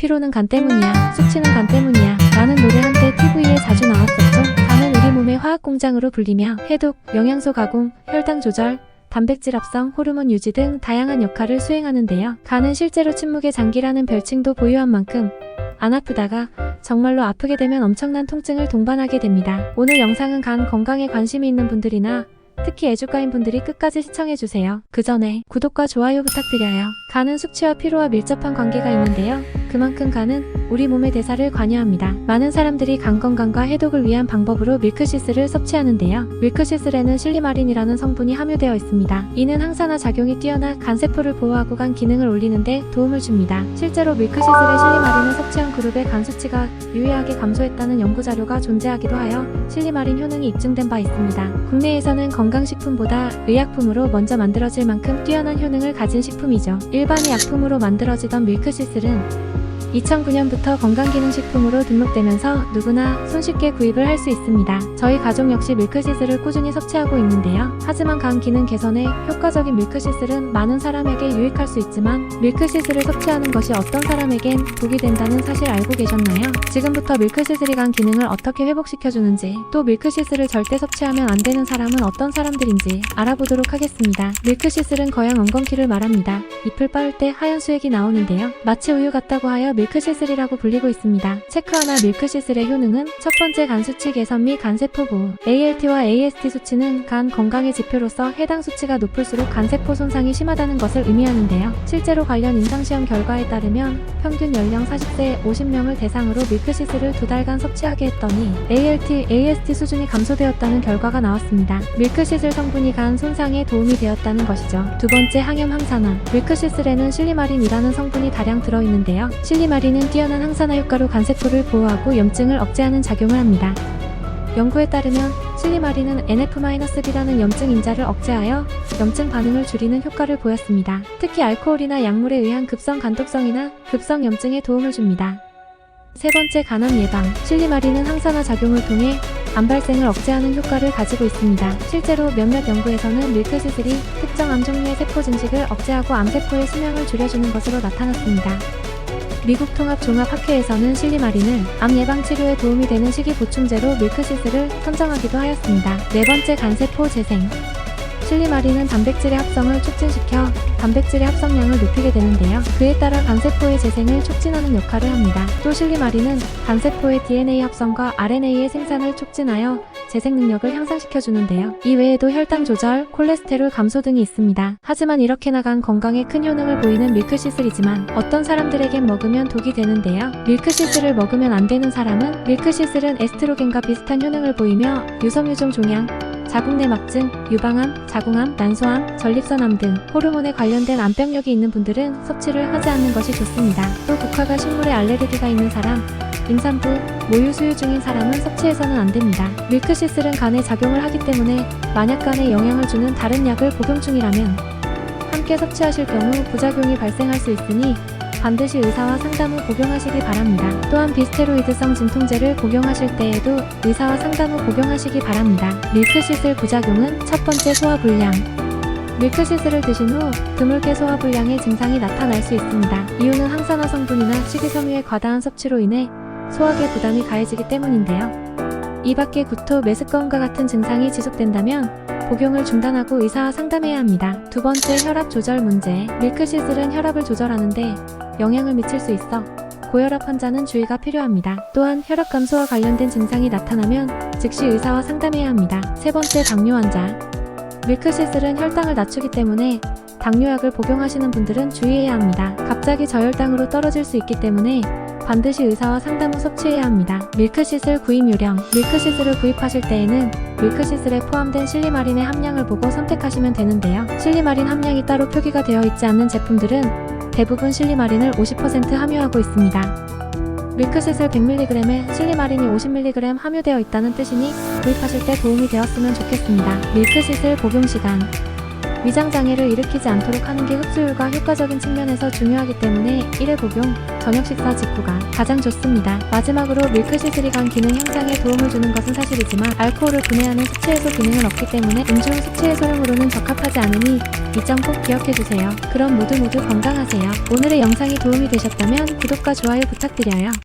피로는 간 때문이야. 숙취는 간 때문이야. 라는 노래 한때 TV에 자주 나왔었죠. 간은 우리 몸의 화학 공장으로 불리며 해독, 영양소 가공, 혈당 조절, 단백질 합성, 호르몬 유지 등 다양한 역할을 수행하는데요. 간은 실제로 침묵의 장기라는 별칭도 보유한 만큼 안 아프다가 정말로 아프게 되면 엄청난 통증을 동반하게 됩니다. 오늘 영상은 간 건강에 관심이 있는 분들이나 특히 애주가인 분들이 끝까지 시청해주세요. 그 전에 구독과 좋아요 부탁드려요. 간은 숙취와 피로와 밀접한 관계가 있는데요. 그만큼 간은 우리 몸의 대사를 관여합니다. 많은 사람들이 간 건강과 해독을 위한 방법으로 밀크시스를 섭취하는데요. 밀크시슬에는 실리마린이라는 성분이 함유되어 있습니다. 이는 항산화 작용이 뛰어나 간세포를 보호하고 간 기능을 올리는데 도움을 줍니다. 실제로 밀크시슬의 실리마린을 섭취한 그룹의 간 수치가 유의하게 감소했다는 연구 자료가 존재하기도 하여 실리마린 효능이 입증된 바 있습니다. 국내에서는 건강식품보다 의약품으로 먼저 만들어질 만큼 뛰어난 효능을 가진 식품이죠. 일반 의 약품으로 만들어지던 밀크시슬은 2009년부터 건강기능식품으로 등록되면서 누구나 손쉽게 구입을 할 수 있습니다. 저희 가족 역시 밀크시슬을 꾸준히 섭취하고 있는데요. 하지만 간 기능 개선에 효과적인 밀크시슬은 많은 사람에게 유익할 수 있지만 밀크시슬을 섭취하는 것이 어떤 사람에겐 독이 된다는 사실 알고 계셨나요? 지금부터 밀크시슬이 간 기능을 어떻게 회복시켜주는지 또 밀크시슬을 절대 섭취하면 안 되는 사람은 어떤 사람들인지 알아보도록 하겠습니다. 밀크시슬은 거양 엉겅퀴를 말합니다. 잎을 빻을 때 하얀 수액이 나오는데요. 마치 우유 같다고 하여 밀크시슬이라고 불리고 있습니다. 체크하나 밀크시슬의 효능은 첫 번째 간 수치 개선 및 간세포 보호. ALT와 AST 수치는 간 건강의 지표로서 해당 수치가 높을수록 간세포 손상이 심하다는 것을 의미하는데요. 실제로 관련 임상시험 결과에 따르면 평균 연령 40세 50명을 대상으로 밀크시슬을 두 달간 섭취하게 했더니 ALT, AST 수준이 감소되었다는 결과가 나왔습니다. 밀크시슬 성분이 간 손상에 도움이 되었다는 것이죠. 두 번째 항염 항산화. 밀크시슬에는 실리마린이라는 성분이 다량 들어있는데요. 실리 마린은 뛰어난 항산화 효과로 간세포를 보호하고 염증을 억제하는 작용을 합니다. 연구에 따르면 실리마린은 NF-B라는 염증 인자를 억제하여 염증 반응을 줄이는 효과를 보였습니다. 특히 알코올이나 약물에 의한 급성 간독성이나 급성 염증에 도움을 줍니다. 세 번째 간암 예방. 실리마린은 항산화 작용을 통해 암 발생을 억제하는 효과를 가지고 있습니다. 실제로 몇몇 연구에서는 밀크시슬이 특정 암 종류의 세포 증식을 억제하고 암세포의 수명을 줄여주는 것으로 나타났습니다. 미국 통합종합학회에서는 실리마린을 암 예방 치료에 도움이 되는 식이 보충제로 밀크시슬을 선정하기도 하였습니다. 네 번째 간세포 재생. 실리마린은 단백질의 합성을 촉진시켜 단백질의 합성량을 높이게 되는데요. 그에 따라 간세포의 재생을 촉진하는 역할을 합니다. 또 실리마린은 간세포의 DNA 합성과 RNA의 생산을 촉진하여 재생 능력을 향상시켜 주는데요. 이 외에도 혈당 조절, 콜레스테롤 감소 등이 있습니다. 하지만 이렇게 나간 건강에 큰 효능을 보이는 밀크시슬이지만 어떤 사람들에겐 먹으면 독이 되는데요. 밀크시슬을 먹으면 안 되는 사람은 밀크시슬은 에스트로겐과 비슷한 효능을 보이며 유섬유종 종양, 자궁내 막증, 유방암, 자궁암, 난소암, 전립선암 등 호르몬에 관련된 암병력이 있는 분들은 섭취를 하지 않는 것이 좋습니다. 또 국화가 식물에 알레르기가 있는 사람, 임산부, 모유 수유 중인 사람은 섭취해서는 안 됩니다. 밀크시슬은 간에 작용을 하기 때문에 만약 간에 영향을 주는 다른 약을 복용 중이라면 함께 섭취하실 경우 부작용이 발생할 수 있으니 반드시 의사와 상담 후 복용하시기 바랍니다. 또한 비스테로이드성 진통제를 복용하실 때에도 의사와 상담 후 복용하시기 바랍니다. 밀크시슬 부작용은 첫 번째 소화불량. 밀크시슬을 드신 후 드물게 소화불량의 증상이 나타날 수 있습니다. 이유는 항산화 성분이나 식이섬유의 과다한 섭취로 인해 소화계 부담이 가해지기 때문인데요. 이 밖에 구토, 메스꺼움과 같은 증상이 지속된다면 복용을 중단하고 의사와 상담해야 합니다. 두 번째 혈압 조절 문제. 밀크시슬은 혈압을 조절하는데 영향을 미칠 수 있어 고혈압 환자는 주의가 필요합니다. 또한 혈압 감소와 관련된 증상이 나타나면 즉시 의사와 상담해야 합니다. 세 번째 당뇨 환자. 밀크시슬은 혈당을 낮추기 때문에 당뇨약을 복용하시는 분들은 주의해야 합니다. 갑자기 저혈당으로 떨어질 수 있기 때문에 반드시 의사와 상담 후 섭취해야 합니다. 밀크시슬 구입 요령. 밀크시슬을 구입하실 때에는 밀크시슬에 포함된 실리마린의 함량을 보고 선택하시면 되는데요. 실리마린 함량이 따로 표기가 되어 있지 않는 제품들은 대부분 실리마린을 50% 함유하고 있습니다. 밀크시슬 100mg에 실리마린이 50mg 함유되어 있다는 뜻이니 구입하실 때 도움이 되었으면 좋겠습니다. 밀크시슬 복용 시간. 위장 장애를 일으키지 않도록 하는 게 흡수율과 효과적인 측면에서 중요하기 때문에 1회 복용, 저녁 식사 직후가 가장 좋습니다. 마지막으로 밀크시슬이 간 기능 향상에 도움을 주는 것은 사실이지만 알코올을 분해하는 숙취 해소 기능은 없기 때문에 음주 후 숙취 해소용으로는 적합하지 않으니 이 점 꼭 기억해주세요. 그럼 모두 모두 건강하세요. 오늘의 영상이 도움이 되셨다면 구독과 좋아요 부탁드려요.